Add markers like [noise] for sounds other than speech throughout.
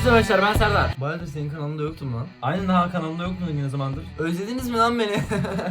Herkese arkadaşlar ben Serdar. Bayağıdır senin kanalında yoktum lan. Aynen daha kanalımda yok mu ne zamandır? Özlediniz mi lan beni?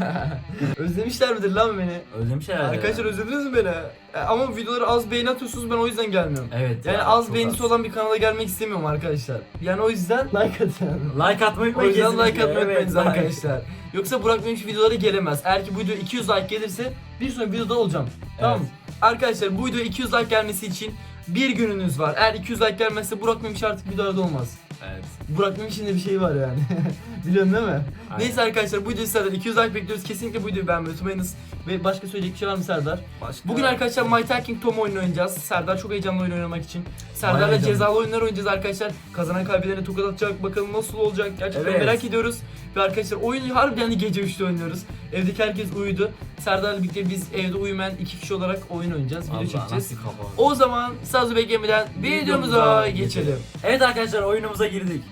[laughs] Özlemişler midir lan beni? Özlemiş herhalde. Arkadaşlar özlediniz mi beni? E, Ama videoları az beğeni atıyorsunuz ben o yüzden gelmiyorum. Evet Yani ya, az çok beğenisi olan bir kanala gelmek istemiyorum arkadaşlar. Yani o yüzden [laughs] like atın. Like atmayı O yüzden like atmayı unutmayınız arkadaşlar. Yoksa Burak benim şu videolara gelemez. Eğer ki bu video 200 like gelirse bir sonraki videoda olacağım. Tamam mı? Arkadaşlar bu video 200 like gelmesi için bir gününüz var. Eğer 200 like gelmezse Burak Memiş artık videolarda olmaz. Evet. Burak Memiş'in de bir şeyi var yani. [laughs] Biliyorsun değil mi? Aynen. Neyse arkadaşlar bu videoyu Serdar 200 like bekliyoruz. Kesinlikle bu videoyu beğenmeyi unutmayınız. Ve başka söyleyecek bir şey var mı Serdar? Başka... Bugün arkadaşlar My Talking Tom oyunu oynayacağız. Serdar çok heyecanlı oyun oynamak için. Serdar'la heyecanlı. cezalı oyunlar oynayacağız arkadaşlar. Kazanan kaybedene tokat atacak. Bakalım nasıl olacak. Gerçekten Evet. merak ediyoruz. Ve arkadaşlar oyunu harbiden de gece 3'te oynuyoruz. Evdeki herkes uyudu. Serdar'la birlikte biz evde uyumayan iki kişi olarak oyun oynayacağız. Video Allah, çekeceğiz. nasıl kafa. O zaman sazı beklemeden videomuza Videomuza geçelim. Evet arkadaşlar oyunumuza girdik.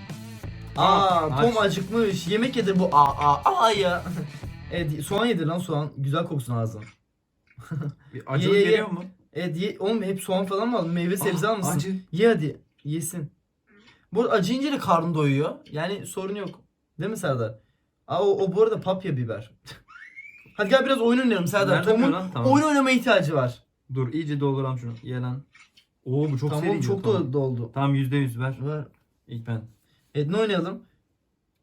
Aa, Aç. Tom acıkmış. Yemek yedir bu. Aa aa aa ya. [laughs] evet, soğan yedir lan soğan. Güzel koksun ağzına. [laughs] Bir acılık Ye, ye, ye. geliyor mu? Evet ye, oğlum hep soğan falan mı aldın? Meyve sebze Aa, almışsın. acı. Ye hadi. Yesin. Bu arada acı yiyince de karnı doyuyor. Yani sorun yok. Değil mi Serdar? Aa, o, o bu arada papya biber. [laughs] hadi gel biraz oyun oynayalım Serdar. Nerede Tom'un lan? Tamam. oyun oynamaya ihtiyacı var. Dur iyice dolduram şunu. Ye lan. Oo bu çok tamam seri gidiyor, çok tamam. da doldu. Tamam yüzde yüz ver. Ver. İlk ben. Evet ne oynayalım?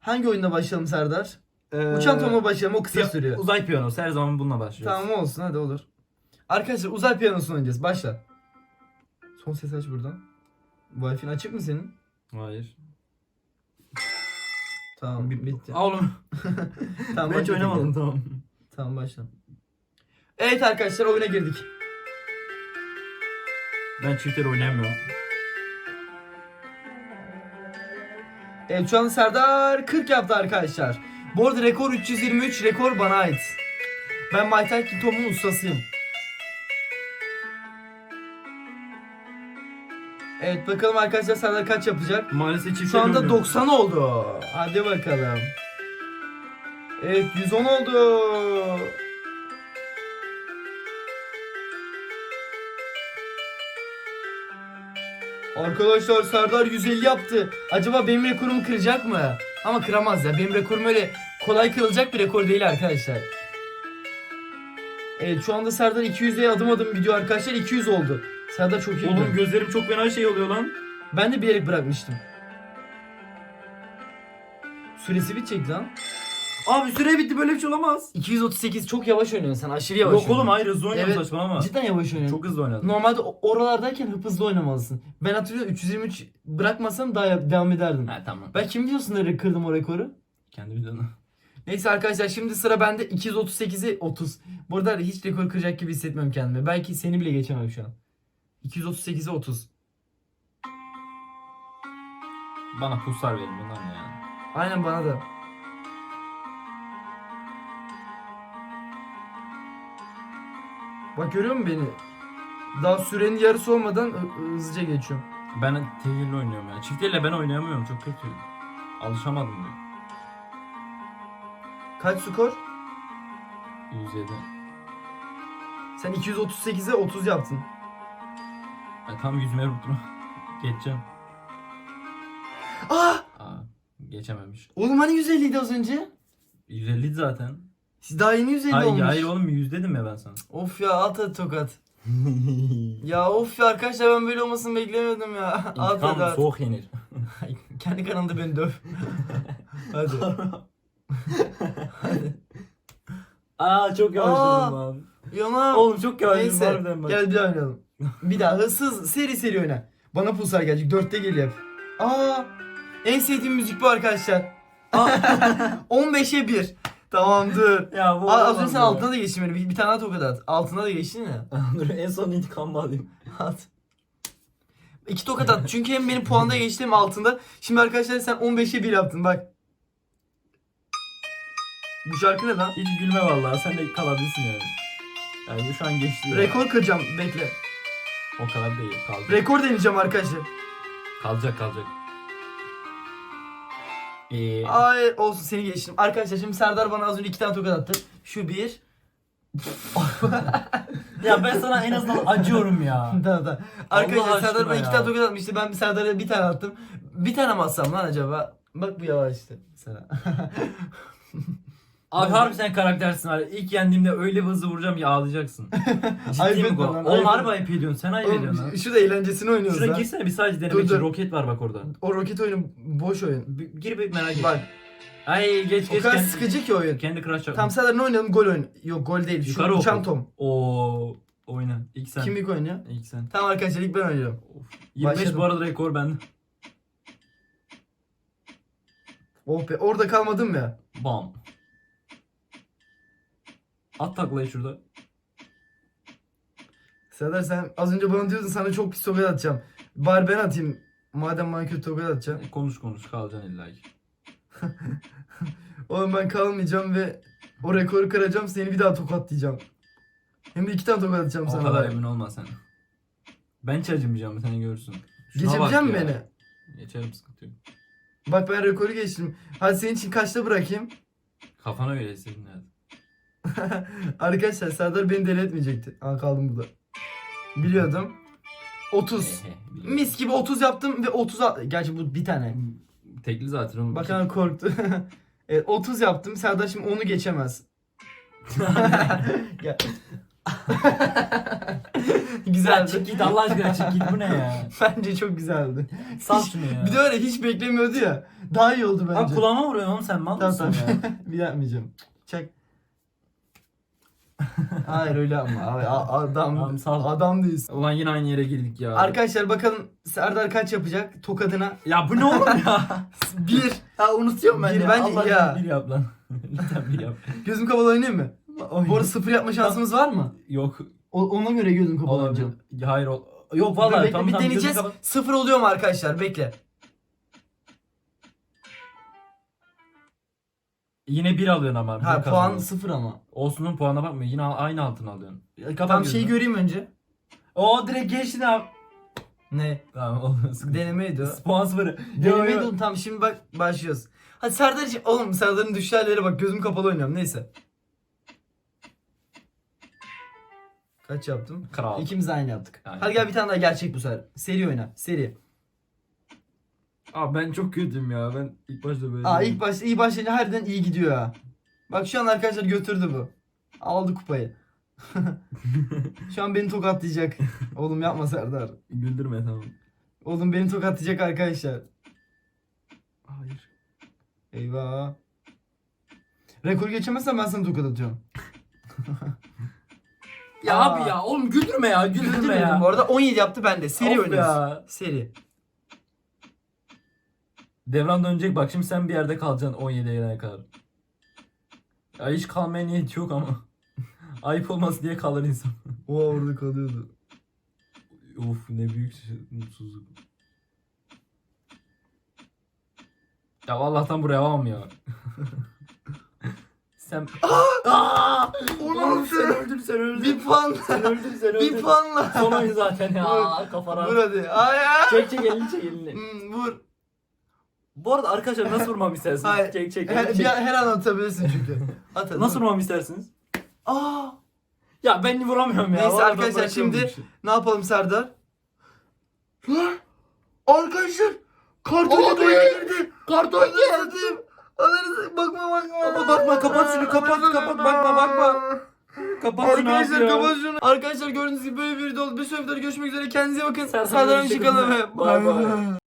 Hangi oyunda başlayalım Serdar? Ee, Uçan Tom'a başlayalım o kısa piya- sürüyor. Uzay piyanosu her zaman bununla başlıyoruz. Tamam olsun hadi olur. Arkadaşlar uzay piyanosunu oynayacağız. Başla. Son ses aç buradan. Wi-Fi'nin açık mı senin? Hayır. Tamam Bir- bitti. Aa, Oğlum [laughs] Tamam, ben hiç başla oynamadım tekrar. tamam. Tamam başla. Evet arkadaşlar oyuna girdik. Ben çiftleri oynayamıyorum. Evet şu an Serdar 40 yaptı arkadaşlar. Bu arada rekor 323 rekor bana ait. Ben Talking Tom'un ustasıyım. Evet bakalım arkadaşlar Serdar kaç yapacak? Maalesef çiftleri Şu anda oynuyorum. 90 oldu. Hadi bakalım. Evet 110 oldu. Arkadaşlar Serdar 150 yaptı. Acaba benim rekorumu kıracak mı? Ama kıramaz ya. Benim rekorum öyle kolay kırılacak bir rekor değil arkadaşlar. Evet şu anda Serdar 200'e adım adım gidiyor arkadaşlar. 200 oldu. Serdar çok iyi. Oğlum gözlerim çok fena şey oluyor lan. Ben de bilerek bırakmıştım. Süresi bitecek lan. Abi süre bitti böyle bir şey olamaz. 238 çok yavaş oynuyorsun sen aşırı yavaş Yok oğlum oynuyorsun. hayır hızlı oynuyorum Evet, saçmalama. Cidden yavaş oynuyorsun. Çok hızlı oynadım. Normalde o- oralardayken hıp hızlı oynamalısın. Ben hatırlıyorum 323 bırakmasam daha devam ederdim. Ha tamam. Ben kim diyorsun da kırdım o rekoru? Kendi videonu. Neyse arkadaşlar şimdi sıra bende 238'i 30. Burada hiç rekor kıracak gibi hissetmiyorum kendimi. Belki seni bile geçemem şu an. 238'e 30. Bana pulsar verin bundan ne ya. Aynen bana da. Bak görüyor musun beni? Daha sürenin yarısı olmadan hı- hızlıca geçiyorum. Ben tehirli oynuyorum ya. Çiftleriyle ben oynayamıyorum çok kötü. Alışamadım diyor. Kaç skor? 107. Sen 238'e 30 yaptın. Ben tam yüzüme vurdum. [laughs] Geçeceğim. Ah! Aa, geçememiş. Oğlum hani 150 idi az önce? 150 zaten. Siz daha yeni 150 Hayır, olmuş. hayır oğlum 100 dedim ya ben sana. Of ya at hadi tokat. [laughs] Ya of ya arkadaşlar ben böyle olmasını beklemiyordum ya. At hadi İntikam at. soğuk yenir. [laughs] Kendi kanalında beni döv. [laughs] hadi. Aa çok Aa. yavaşladım lan. Yana. Oğlum çok yavaşladım Neyse harbiden bak. gel bir daha oynayalım. bir daha hızsız seri seri oyna. Bana pulsar gelecek. Dörtte geliyor hep. Aa, en sevdiğim müzik bu arkadaşlar. Aa, 15'e 1. Tamamdır. [laughs] Ya bu az önce sen altına da geçtin beni. Bir, bir tane daha tokat at. Altına da geçtin ya. [laughs] Dur en son intikam alayım. At. İki tokat at. Çünkü hem benim puanda geçti hem altında. Şimdi arkadaşlar sen 15'e 1 yaptın bak. Bu şarkı ne lan? Hiç gülme vallahi sen de kalabilirsin yani. Yani bu şu an geçti. ya. Rekor kıracağım. Bekle. O kadar değil. Kalacak. Rekor deneyeceğim arkadaşlar. kalacak kalacak. Ee, Ay olsun seni geçtim. Arkadaşlar şimdi Serdar bana az önce iki tane tokat attı. Şu bir. [laughs] ya ben sana en azından acıyorum ya. [laughs] tamam tamam. Arkadaşlar Serdar bana iki ya. tane tokat atmıştı. Ben Serdar'a bir tane attım. Bir tane mi atsam lan acaba? Bak bu yavaştı. Sana. [laughs] Abi harbi sen karaktersin abi. İlk yendiğimde öyle bir hızlı vuracağım ki ağlayacaksın. [laughs] Ciddi mi etme bu? lan, Oğlum ayıp harbi ayıp ediyorsun. Sen ayıp ediyorsun Oğlum, şu da eğlencesini oynuyoruz Şuraya lan. girsene bir sadece denemek Dur, için. dur. Roket var bak orada. O roket oyunu boş oyun. Bir- Gir bir merak et. Bak Ay geç o geç. kadar kendi- sıkıcı ki oyun. Kendi crush yapma. Tam Serdar ne oynayalım? Gol oyun. Yok gol değil. Şu Yukarı uçan oku. tom. Oo oyna. İlk sen. Kim ilk oynuyor? İlk sen. Tamam arkadaşlar ilk ben oynuyorum. Of. 25 Başladım. bu arada rekor bende. Oh be orada kalmadım ya. Bam. At taklayı şurada. Serdar sen az önce bana diyordun sana çok pis tokat atacağım. Bari ben atayım. Madem bana kötü tokat atacağım. E, Konuş konuş kalacaksın illa ki. [laughs] Oğlum ben kalmayacağım ve o rekoru kıracağım seni bir daha tokatlayacağım. Hem de iki tane tokat atacağım O sana. kadar bak. emin olma sen. Ben hiç acımayacağım seni görürsün. Geçebilecek misin beni? Geçerim sıkıntı yok. Bak ben rekoru geçtim. Hadi senin için kaçta bırakayım? Kafana göre istediğin hayat. [laughs] Arkadaşlar Serdar beni deli etmeyecekti. Aa kaldım burada. Biliyordum. 30. [laughs] Biliyorum. Mis gibi 30 yaptım ve 30 a- Gerçi bu bir tane. Tekli zaten oğlum. Bakan korktu. [laughs] evet 30 yaptım. Serdar şimdi onu geçemez. Ya. Güzeldi. çık git Allah aşkına çık git bu ne ya? Bence çok güzeldi. Sal şunu ya. Bir de öyle hiç beklemiyordu ya. Daha iyi oldu bence. Abi kulağıma vuruyorsun oğlum sen mal Tamam mısın tamam. ya? bir yapmayacağım. Çek. Hayır öyle yapma. Abi, a- adam sal. adam değilsin. Ulan yine aynı yere girdik ya. Arkadaşlar bakalım Serdar kaç yapacak tokadına? Ya bu ne oğlum ya? [laughs] Bir. Ha unutuyorum ben bir ya. bence Allah ya. Bir yap lan. [laughs] Lütfen bir yap. Gözüm kapalı oynayayım mı? Bu arada sıfır yapma şansımız var mı? Yok. O- ona göre gözüm kapalı oynayacağım. Olabilir. Hayır ol. Yok Dur, vallahi bekle, tamam bir deneyeceğiz. kapat. Sıfır oluyor mu arkadaşlar? Bekle. Yine bir alıyorsun ama. bir Ha puan kazanıyorsun. sıfır ama. Olsun'un puanına bakma. Yine aynı altın alıyorsun. Kapat Tam gözünü. şeyi göreyim önce. Oo direkt geçtin abi. Ne? Tamam. Sıkıntı. Denemeydi o. Puan sıfırı. Denemeydi oğlum tamam şimdi bak başlıyoruz. Hadi Serdar için oğlum Serdar'ın düştüğü bak gözüm kapalı oynuyorum neyse. Kaç yaptım? Kral. İkimiz de aynı yaptık. Aynen. Hadi gel bir tane daha gerçek bu sefer. Seri oyna. Seri. Abi ben çok kötüyüm ya. Ben ilk başta böyle. Aa ilk başta iyi başlayınca harbiden iyi gidiyor ha. Bak şu an arkadaşlar götürdü bu. Aldı kupayı. [laughs] şu an beni tokatlayacak. Oğlum yapma Serdar. Güldürme tamam. Oğlum beni tokatlayacak arkadaşlar. Hayır. Eyvah. Rekor geçemezsen ben sana tokat atıyorum. [laughs] Ya Aa. abi ya oğlum güldürme ya güldürme ya. bu arada 17 yaptı bende. Seri Of oynuyoruz. ya. Seri. Devran dönecek bak şimdi sen bir yerde kalacaksın 17'ye gelene kadar. Ya hiç kalmaya niyeti yok ama. [laughs] Ayıp olmaz diye kalır insan. O orada kalıyordu. Of ne büyük mutsuzluk. Ya Allah'tan buraya avam ya. [laughs] sen... Aa! Oğlum sen öldün sen öldün. Bir puan. Sen öldün sen [laughs] öldün. bir puanla. Son oyun zaten ya. Vur. Kafana. Vur hadi. Ay Çek çek elini çek elini. Hmm, vur. Bu arada arkadaşlar nasıl vurmamı [laughs] istersiniz? Hayır. Çek çek Her, elini bir, çek. her an atabilirsin çünkü. [laughs] At hadi. Nasıl vur. vurmamı istersiniz? Aa. Ya ben vuramıyorum ya. Neyse Vallahi arkadaşlar, şimdi- işi. Ne yapalım Serdar? Lan. Arkadaşlar. Karton girdi. Karton geldi. Ananı bakma bakma. Baba bakma, kapat şunu, kapat, kapat, bakma, bakma. Kapat şunu Arkadaşlar ya. kapat şunu. Arkadaşlar gördüğünüz gibi böyle bir video oldu. Bir sonraki videoda görüşmek üzere. Kendinize bakın. Serdar Hoşçakalın. Hoşçakalın. Bay bay.